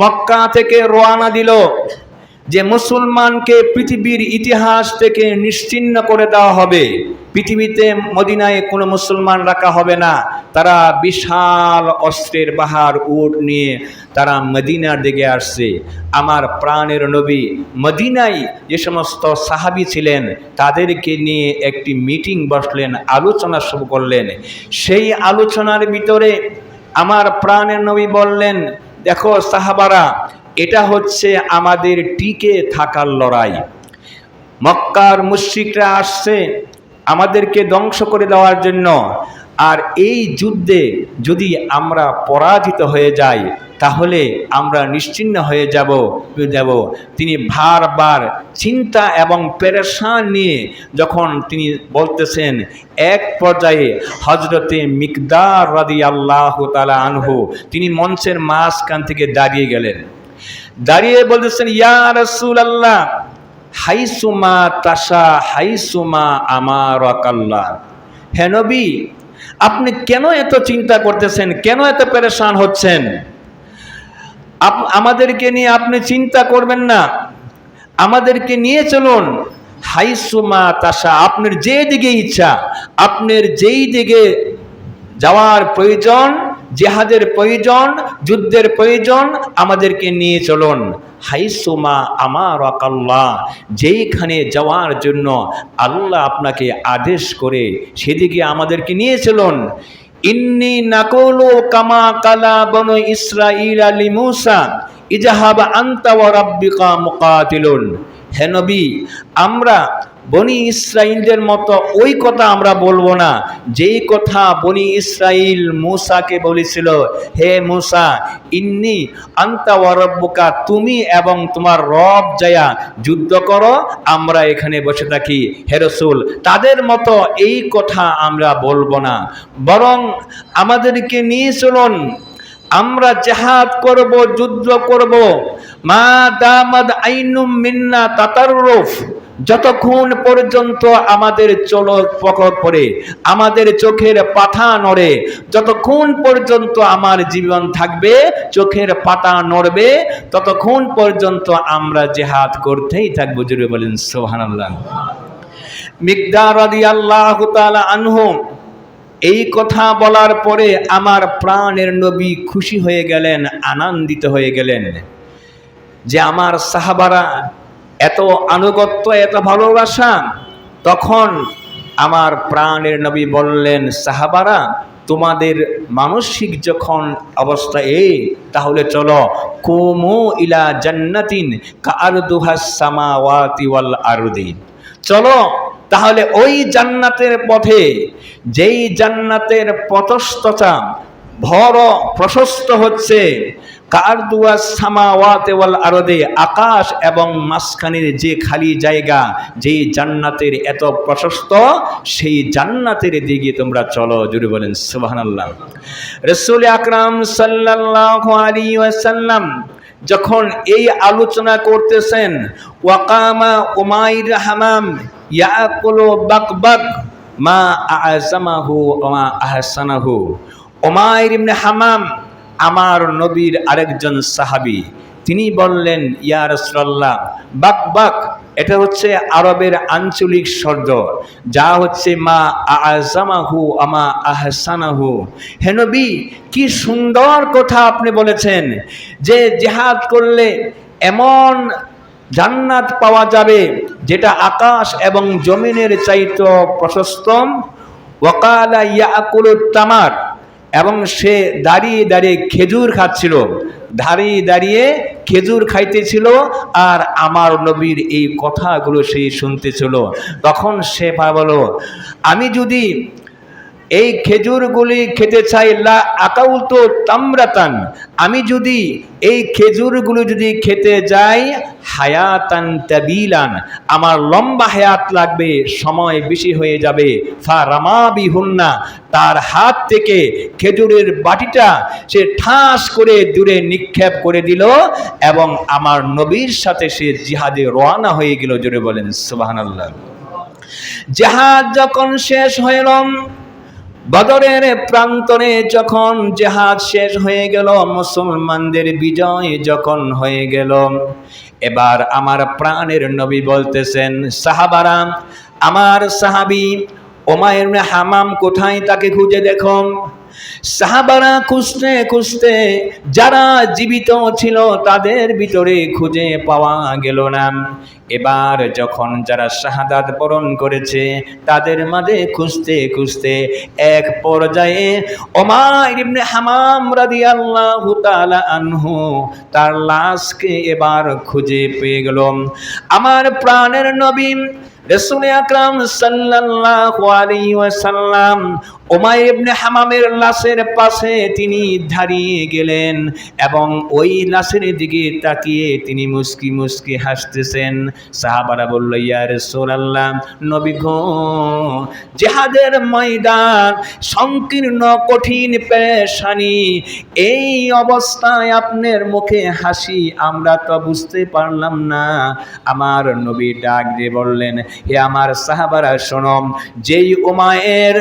মক্কা থেকে রোয়ানা দিল, যে মুসলমানকে পৃথিবীর ইতিহাস থেকে নিশ্চিহ্ন করে দেওয়া হবে। পৃথিবীতে, মদিনায় কোনো মুসলমান রাখা হবে না। তারা বিশাল অস্ত্রের বাহার, উট নিয়ে তারা মদিনার দিকে আসছে। আমার প্রাণের নবী মদিনায় যে সমস্ত সাহাবি ছিলেন, তাদেরকে নিয়ে একটি মিটিং বসলেন, আলোচনা শুরু করলেন। সেই আলোচনার ভিতরে আমার প্রাণের নবী বললেন দেখো সাহাবারা, এটা হচ্ছে আমাদের টিকে থাকার লড়াই। মক্কার মুশ্রিকরা আসছে আমাদেরকে ধ্বংস করে দেওয়ার জন্য। আর এই যুদ্ধে যদি আমরা পরাজিত হয়ে যাই তাহলে আমরা নিশ্চিন্ন হয়ে যাব যাব। তিনি বারবার চিন্তা এবং পেরেশান নিয়ে যখন তিনি বলতেছেন, এক পর্যায়ে হজরতে মিকদার রাদি আল্লাহ তালা আনহু, তিনি মঞ্চের মাঝখান থেকে দাঁড়িয়ে গেলেন। দাঁড়িয়ে বলতেছেন, ইয়া রসুল আল্লাহ হাইসুমা তাসা হাইসুমা আমার আকাল্লা হে নবী, আপনি কেন এত চিন্তা করতেছেন? কেন এত পেরেশান হচ্ছেন? আমাদেরকে নিয়ে আপনি চিন্তা করবেন না। আমাদেরকে নিয়ে চলুন। হাইসুমা তাসা আপনার যে দিকে ইচ্ছা, আপনার যেই দিকে যাওয়ার প্রয়োজন, জেহাদের প্রয়োজন, যুদ্ধের প্রয়োজন, আমাদেরকে নিয়ে চলুন। হাইসুমা আমার আকাল্লাহ যেইখানে যাওয়ার জন্য আল্লাহ আপনাকে আদেশ করে, সেদিকে আমাদেরকে নিয়ে চলুন। ইন্নি নাকুলু কামা কালা বন ইসরাইল আলী মুসা ইজাহাব আন্তা ওয়া মুকাতিলুন। হে আমরা বনি ইসরাইলদের মতো ওই কথা আমরা বলব না। যেই কথা বনি ইসরাইল মূসাকে বলেছিল, হে মূসা, ইন্নি আন্তা ওয়ারব্বুকা তুমি এবং তোমার রব জায়া যুদ্ধ করো, আমরা এখানে বসে থাকি। হে রসুল, তাদের মতো এই কথা আমরা বলব না। বরং আমাদেরকে নিয়ে চলুন, আমরা জেহাদ করব, যুদ্ধ করব। মা দামাদ আইনুম মিন্না তাতাররুফ যতক্ষণ পর্যন্ত আমাদের চলক পকট পড়ে, আমাদের চোখের পাতা নড়ে, যতক্ষণ পর্যন্ত আমার জীবন থাকবে, চোখের পাতা নড়বে, ততক্ষণ পর্যন্ত আমরা জেহাদ করতেই থাকব। জুড়ে বলেন সোহানাল্লাহ মিকদার আল্লাহ আনহু, এই কথা বলার পরে আমার প্রাণের নবী খুশি হয়ে গেলেন, আনন্দিত হয়ে গেলেন যে আমার সাহাবারা এত আনুগত্য, এত ভালোবাসা, তখন আমার প্রাণের নবী বললেন, সাহাবারা, তোমাদের মানসিক যখন অবস্থা এই, তাহলে চলো, কুমু ইলা জান্নাতিন সামাওয়াতি ওয়াল আরদি। চলো, তাহলে ওই জান্নাতের পথে, যেই জান্নাতের পথস্থতা ভর প্রশস্ত হচ্ছে আরদে, আকাশ এবং মাঝখানের যে খালি জায়গা, যেই জান্নাতের এত প্রশস্ত, সেই জান্নাতের দিকে তোমরা চলো জুড়ে বলেন, সুবহানাল্লাহ। রসুল আকরাম সাল্লাল্লাহু আলাইহি ওয়াসাল্লাম যখন এই আলোচনা করতেছেন, ওয়াকামা উমাইর হামাম ইয়াকুলু বাকবাক মা আযমাহু মা আহসানাহু। উমাইর ইবনে হামাম আমার নবীর আরেকজন সাহাবি। তিনি বললেন, ইয়া রাসূলুল্লাহ, বাক বাক, এটা হচ্ছে আরবের আঞ্চলিক শব্দ। যা হচ্ছে মা আজামাহু আমা আহসানাহু। হেনবি কি সুন্দর কথা আপনি বলেছেন যে জেহাদ করলে এমন জান্নাত পাওয়া যাবে যেটা আকাশ এবং জমিনের চাইতো প্রশস্তম। ওয়াকালা ইয়াকুলুত তামার এবং সে দাঁড়িয়ে দাঁড়িয়ে খেজুর খাচ্ছিল। দাঁড়িয়ে দাঁড়িয়ে খেজুর খাইতেছিল আর আমার নবীর এই কথাগুলো সে শুনতেছিল। তখন সে বলো আমি যদি এই খেজুরগুলি খেতে চাই, লা আকাউল তো তামরাতান। আমি যদি এই খেজুরগুলো যদি খেতে যাই, হায়াতান তাবিলান। আমার লম্বা হায়াত লাগবে, সময় বেশি হয়ে যাবে। ফা রামাবি হুন্না। তার হাত থেকে খেজুরের বাটিটা সে ঠাস করে দূরে নিক্ষেপ করে দিল এবং আমার নবীর সাথে সে জিহাদে রওনা হয়ে গেল। জোরে বলেন, সুবহানাল্লাহ। জাহাজ যখন শেষ হইল বদরের প্রান্তরে যখন জেহাদ শেষ হয়ে গেল, মুসলমানদের বিজয় যখন হয়ে গেল, এবার আমার প্রাণের নবী বলতেছেন সাহাবারাম আমার সাহাবি ওমায়ের হামাম কোথায় তাকে খুঁজে দেখো? সাহাবারা খুঁজতে খুঁজতে যারা জীবিত ছিল তাদের ভিতরে খুঁজে পাওয়া গেল না। এবার যখন যারা শাহাদাত বরণ করেছে, তাদের মাঝে খুঁজতে খুঁজতে এক পর্যায়ে ওমার ইবনে হামাম রাদিয়াল্লাহু তাআলা আনহু তার লাশকে এবার খুঁজে পেয়ে গেল। আমার প্রাণের নবী রসুল আকরাম সাল্লাল্লাহু আলাইহি ওয়াসাল্লাম ওমাইর ইবনে হামামের লাশের পাশে তিনি দাঁড়িয়ে গেলেন এবং ওই লাশের দিকে তাকিয়ে তিনি মুস্কি মুস্কি হাসতেছেন। সাহাবারা বলল, ইয়া রাসূলুল্লাহ, নবী গো, জিহাদের ময়দান, সংকীর্ণ, কঠিন, পেশানি, এই অবস্থায় আপনার মুখে হাসি, আমরা তো বুঝতে পারলাম না। আমার নবী ডাক দিয়ে বললেন হে আমার সাহাবারা শোনম যেই উমায়ের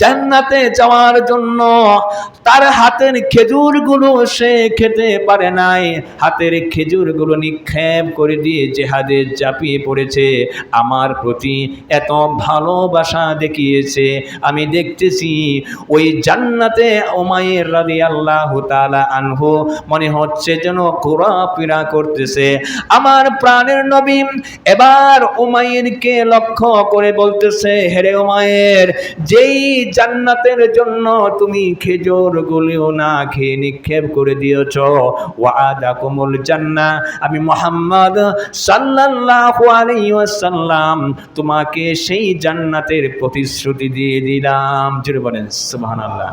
জান্নাতে যাওয়ার জন্য তার হাতের খেজুরগুলো সে খেতে পারে নাই, হাতের খেজুরগুলো নিক্ষেপ করে দিয়ে জেহাদে চাপিয়ে পড়েছে। আমার প্রতি এত ভালোবাসা দেখিয়েছে। আমি দেখতেছি ওই জান্নাতে ওমায়ের রাদি আল্লাহ তালা আনহু মনে হচ্ছে যেন ঘোরাফেরা করতেছে। আমার প্রাণের নবী এবার লক্ষ্য করে বলতেছে, হেরে উমায়ের যেই জান্নাতের জন্য তুমি খেজুর গুলিও না খেয়ে নিক্ষেপ করে দিয়েছ ওয়াদা কোমল জান্না আমি মোহাম্মদ সাল্লাল্লাহু আলাইহি ওয়াসাল্লাম তোমাকে সেই জান্নাতের প্রতিশ্রুতি দিয়ে দিলাম। জুড়ে বলেন, সুবহানাল্লাহ।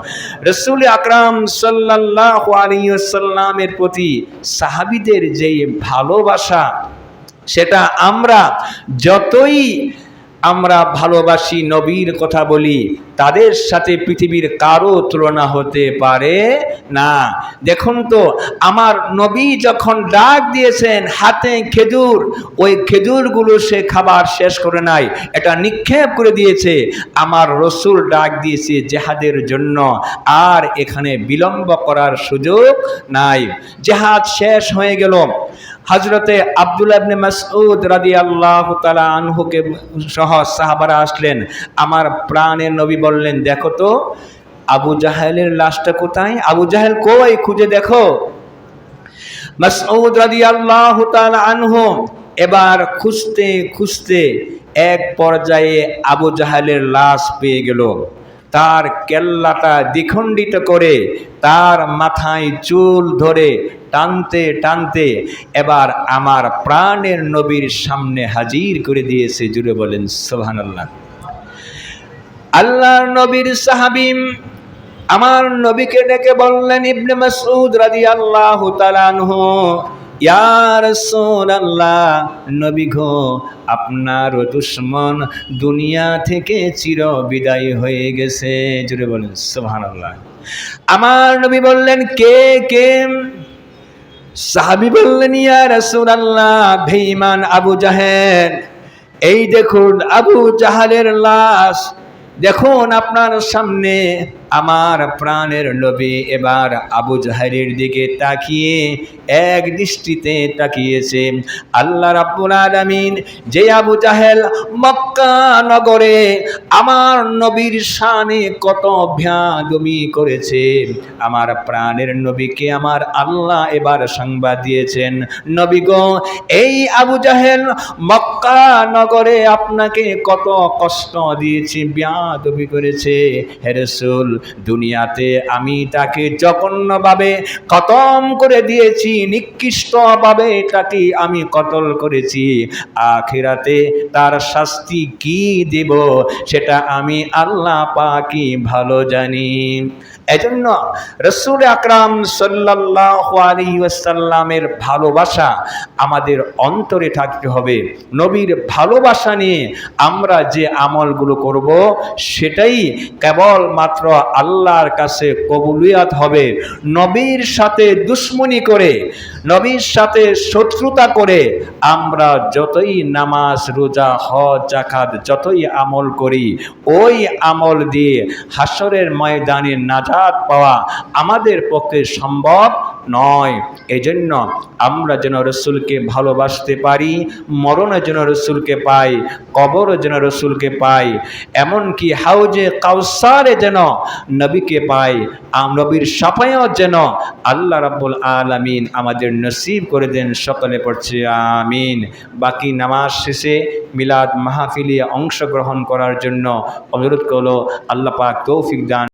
রাসূল আকরাম সাল্লাল্লাহু আলাইহি ওয়াসাল্লামের প্রতি সাহাবীদের যেই ভালোবাসা সেটা আমরা যতই আমরা ভালোবাসি নবীর কথা বলি, তাদের সাথে পৃথিবীর কারও তুলনা হতে পারে না। দেখুন তো, আমার নবী যখন ডাক দিয়েছেন, হাতে খেজুর, ওই খেজুরগুলো সে খাবার শেষ করে নাই, এটা নিক্ষেপ করে দিয়েছে। আমার রসুল ডাক দিয়েছে জেহাদের জন্য, আর এখানে বিলম্ব করার সুযোগ নাই। জেহাদ শেষ হয়ে গেল হজরতে আব্দুল আবনে মাসউদ রাদি আল্লাহ তালা আনহুকে সহ সাহাবারা আসলেন। আমার প্রাণের নবী বললেন, দেখো তো, আবু জাহেলের লাশটা কোথায়? আবু জাহেল কই? খুঁজে দেখো। মাসউদ রাদি আল্লাহ তালা আনহু এবার খুঁজতে খুঁজতে এক পর্যায়ে আবু জাহেলের লাশ পেয়ে গেল। তার কেল্লাটা দ্বিখণ্ডিত করে তার মাথায় চুল ধরে টানতে টানতে এবার আমার প্রাণের নবীর সামনে হাজির করে দিয়েছে, জুড়ে বলেন সোহানাল্লাহ আল্লাহর নবীর সাহাবিম আমার নবীকে ডেকে বললেন, ইবনে মাসউদ রাদিয়াল্লাহু তাআলা আনহু, ইয়া রাসূলুল্লাহ, নবী গো, আপনার দুশ্মন দুনিয়া থেকে চির বিদায় হয়ে গেছে, জুড়ে বলেন, সুবহানাল্লাহ। আমার নবী বললেন, কে কে? সাহাবি বললেন, ইয়া রাসূলুল্লাহ, বেঈমান আবু জাহেল, এই দেখুন আবু জাহালের লাশ। দেখুন আপনার সামনে আমার প্রাণের নবী এবার আবু জাহেরের দিকে তাকিয়ে এক দৃষ্টিতে তাকিয়েছে। আল্লাহ রাব্বুল আলামিন যে আবু জাহেল মক্কা নগরে আমার নবীর শানে কত ভ্যাদমি করেছে। আমার প্রাণের নবীকে আমার আল্লাহ এবার সংবাদ দিয়েছেন। নবী এই আবু জাহেল মক্কা নগরে আপনাকে কত কষ্ট দিয়েছে ব্যাদবি করেছে। হেরসুল দুনিয়াতে আমি তাকে জঘন্যভাবে খতম করে দিয়েছি, নিকৃষ্টভাবে তাকে আমি কতল করেছি। আখেরাতে তার শাস্তি কি দেব, সেটা আমি আল্লাহ পাকি ভালো জানি। এজন্য রসুল আকরাম সাল্লাহ আলী ওয়াসাল্লামের ভালোবাসা আমাদের অন্তরে থাকতে হবে। নবীর ভালোবাসা নিয়ে আমরা যে আমলগুলো করব, সেটাই কেবলমাত্র আল্লাহর কাছে কবুলিয়াত হবে। নবীর সাথে দুশ্মনী করে, নবীর সাথে শত্রুতা করে আমরা যতই নামাজ, রোজা, হজ জাকাত যতই আমল করি, ওই আমল দিয়ে হাসরের ময়দানে নাজাত পাওয়া আমাদের পক্ষে সম্ভব নয়। এজন্য আমরা যেন রসুলকে ভালোবাসতে পারি মরণে যেন রসুলকে পাই, কবরও যেন রসুলকে পাই, এমনকি হাউজে কাউসারে যেন নবীকে পাই। নবীর সাফাইও যেন আল্লাহ রাব্বুল আলামিন আমাদের নসিব করে দেন, সকলে পড়ছে আমিন। বাকি নামাজ শেষে মিলাদ মাহফিলে অংশগ্রহণ করার জন্য অনুরোধ করল, আল্লাহ তৌফিক দান